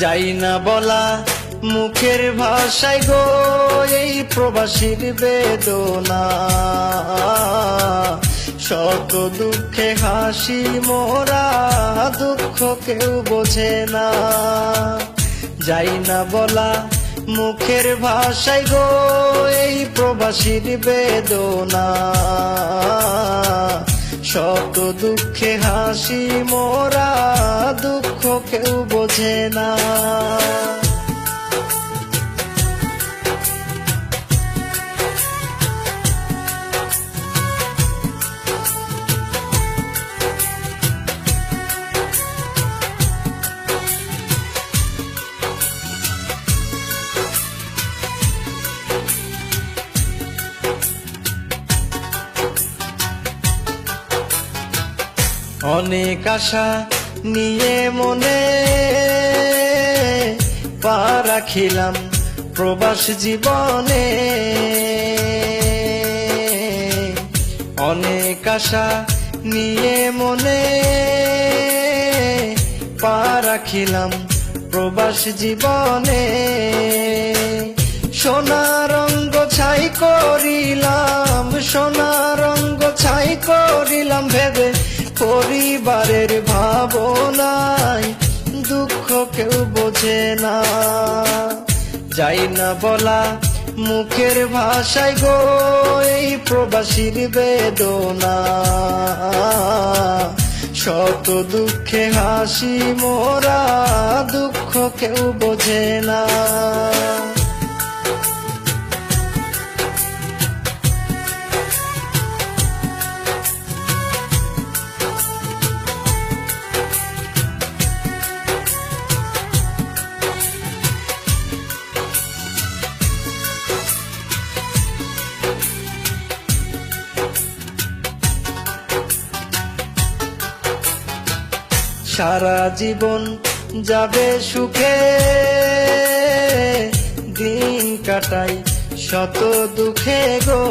যাই না বলা মুখের ভাষায় গো, এই প্রবাসীর বেদনা। শত দুঃখে হাসি মোরা, দুঃখ কেউ বোঝে না। যাই না বলা মুখের ভাষায় গো, এই প্রবাসীর বেদনা। শত দুঃখে হাসি মোরা দুঃখ কেউ বোঝে না। অনেক আশা নিয়ে মনে পা রাখিলাম প্রবাস জীবনে। অনেক আশা নিয়ে মনে পা রাখিলাম প্রবাস জীবনে। সোনা রঙ্গ ছাই করিলাম বোঝে না। যাই না বলা মুখের ভাষায় গো, এই প্রবাসীর বেদনা। শত দুঃখে হাসি, মোরা দুঃখ কেউ বোঝে না। সারা জীবন যাবে সুখে। দিন কাটাই শত দুঃখে গো।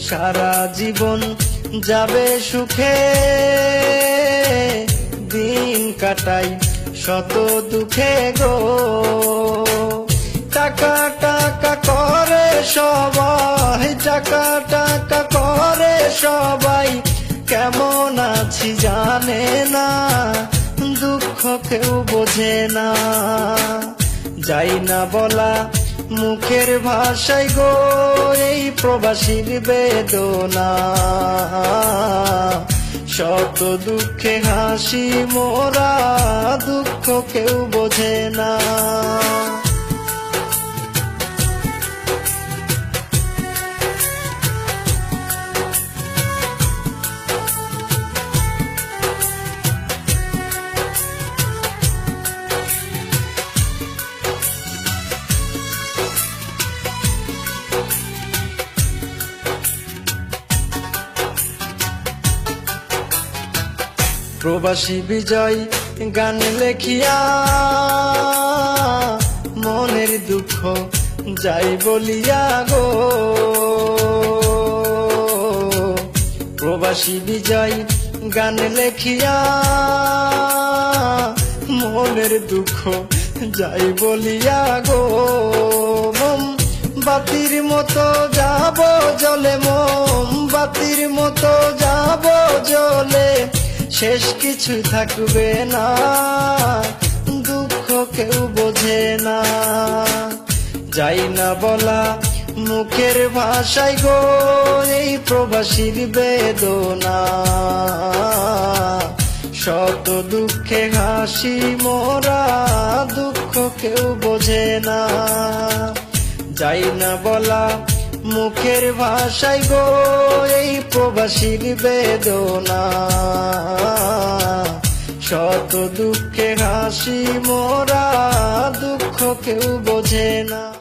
সারা জীবন যাবে সুখে। দিন কাটাই শত দুঃখে গো। টাকা টাকা করে সবাই, টাকা টাকা করে সবাই। কেমন আছি জানে না, দুঃখ কেউ বোঝে না। যাই না বলা মুখের ভাষায় গো, এই প্রবাসীর বেদনা। শত দুঃখে হাসি মোরা, দুঃখ কেউ বোঝে না। প্রবাসী বিজয় গান লেখিয়া মনের দুঃখ যাই বলিয়া গো। প্রবাসী বিজয় গান লেখিয়া মনের দুঃখ যাই বলিয়া গো। বাতির মতো যাব জলে, মম বাতির মতো যাব জলে। শেষ কিছু থাকবে না, দুঃখ কেউ বোঝে না। যাই না বলা মুখের ভাষায় গো, এই প্রবাসীর বেদনা। শত দুঃখে হাসি মোরা, দুঃখ কেউ বোঝে না। যাই না বলা মুখের ভাষায় গো এই প্রবাসীর বেদনা। শত দুঃখে হাসি মোরা দুঃখ কেউ বোঝে না।